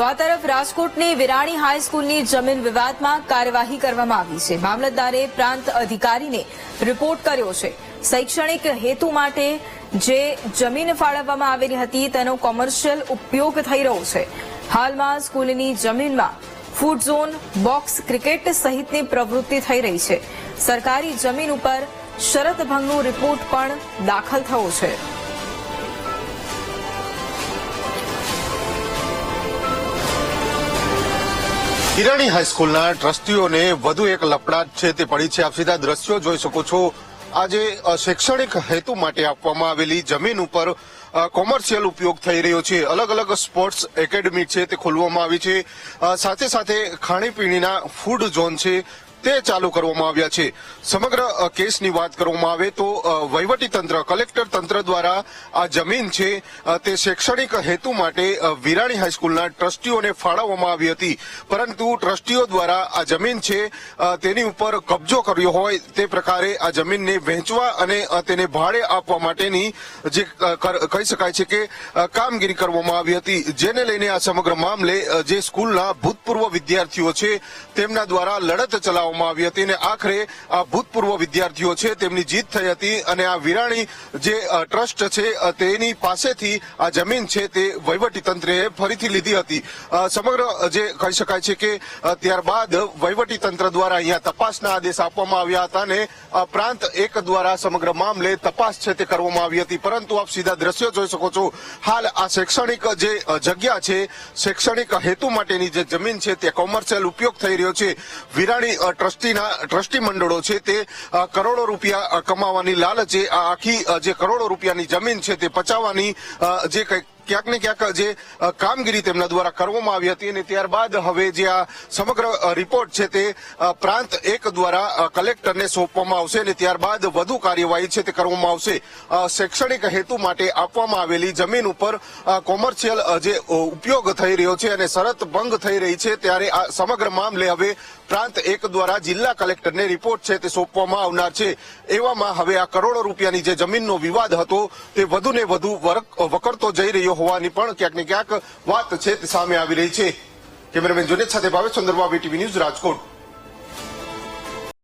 તો આ તરફ રાજકોટની વિરાણી હાઈસ્કૂલની જમીન વિવાદમાં કાર્યવાહી કરવામાં આવી છે. મામલતદારે પ્રાંત અધિકારીને રિપોર્ટ કર્યો છે. શૈક્ષણિક હેતુ માટે જે જમીન ફાળવવામાં આવેલી હતી, તેનો કોમર્શિયલ ઉપયોગ થઈ રહ્યો છે. હાલમાં સ્કૂલની જમીનમાં ફૂડ ઝોન, બોક્સ ક્રિકેટ સહિતની પ્રવૃત્તિ થઈ રહી છે. સરકારી જમીન ઉપર શરત ભંગનો રિપોર્ટ પણ દાખલ થયો છે. હિરાણી હાઈસ્કૂલના ટ્રસ્ટીઓને વધુ એક લપડાટ છે તે પડી છે. આપ સીધા દ્રશ્યો જોઈ શકો છો. આજે શૈક્ષણિક હેતુ માટે આપવામાં આવેલી જમીન ઉપર કોમર્શિયલ ઉપયોગ થઈ રહ્યો છે. અલગ અલગ સ્પોર્ટ્સ એકેડમી છે તે ખોલવામાં આવી છે. સાથે સાથે ખાણીપીણીના ફૂડ ઝોન છે તે ચાલુ કરવામાં આવ્યા છે. સમગ્ર કેસની વાત કરવામાં આવે તો વહીવટી તંત્ર કલેક્ટર તંત્ર દ્વારા આ જમીન છે તે શૈક્ષણિક હેતુ માટે વિરાણી હાઈસ્કૂલના ટ્રસ્ટીઓને ફાળવવામાં આવી હતી. પરંતુ ટ્રસ્ટીઓ દ્વારા આ જમીન છે તેની ઉપર કબજો કર્યો હોય તે પ્રકારે આ જમીનને વહેંચવા અને તેને ભાડે આપવા માટેની જે કહી શકાય છે કે કામગીરી કરવામાં આવી હતી. જેને લઈને આ સમગ્ર મામલે જે સ્કૂલના ભૂતપૂર્વ વિદ્યાર્થીઓ છે, તેમના દ્વારા લડત ચલાવવામાં આવી હતી અને આખરે આ ભૂતપૂર્વ વિદ્યાર્થીઓ છે, તેમની જીત થઈ હતી અને આ વિરાણી જે ટ્રસ્ટ છે તેની પાસેથી આ જમીન છે, તે વહીવટી તંત્રે ફરીથી લીધી હતી. સમગ્ર જે કહી શકાય છે કે ત્યારબાદ વહીવટી તંત્ર દ્વારા અહીંયા તપાસના આદેશ આપવામાં આવ્યા હતા અને પ્રાંત એક દ્વારા સમગ્ર મામલે તપાસ છે તે કરવામાં આવી હતી. પરંતુ આપ સીધા દ્રશ્યો જોઈ શકો છો. હાલ આ શૈક્ષણિક જે જગ્યા છે, શૈક્ષણિક હેતુ માટેની જે જમીન છે, તે કોમર્શિયલ ઉપયોગ થઈ રહ્યો છે. વિરાણી ટ્રસ્ટીના, ટ્રસ્ટી મંડળો છે, તે કરોડો રૂપિયા કમાવાની લાલચે આ આખી જે કરોડો રૂપિયાની જમીન છે, તે પચાવવાની જે કંઈક ક્યાંક ને ક્યાંક જે કામગીરી તેમના દ્વારા કરવામાં આવી હતી અને ત્યારબાદ હવે જે આ સમગ્ર રિપોર્ટ છે તે પ્રાંત એક દ્વારા કલેક્ટરને સોંપવામાં આવશે અને ત્યારબાદ વધુ કાર્યવાહી છે તે કરવામાં આવશે. શૈક્ષણિક હેતુ માટે આપવામાં આવેલી જમીન ઉપર કોમર્શિયલ જે ઉપયોગ થઈ રહ્યો છે અને શરત ભંગ થઈ રહી છે ત્યારે આ સમગ્ર મામલે હવે પ્રાંત એક દ્વારા જિલ્લા કલેક્ટરને રિપોર્ટ છે તે સોંપવામાં આવનાર છે. એવામાં હવે આ કરોડો રૂપિયાની જે જમીનનો વિવાદ હતો તે વધુ ને વધુ વકરતો જઈ રહ્યો હોવાની પણ ક્યાંક ને ક્યાંક વાત છે તે સામે આવી રહી છે. કેમેરામેન જુનેદ સાથે ભાવેશ ચંદ્રબાબુ ટીવી ન્યૂઝ રાજકોટ.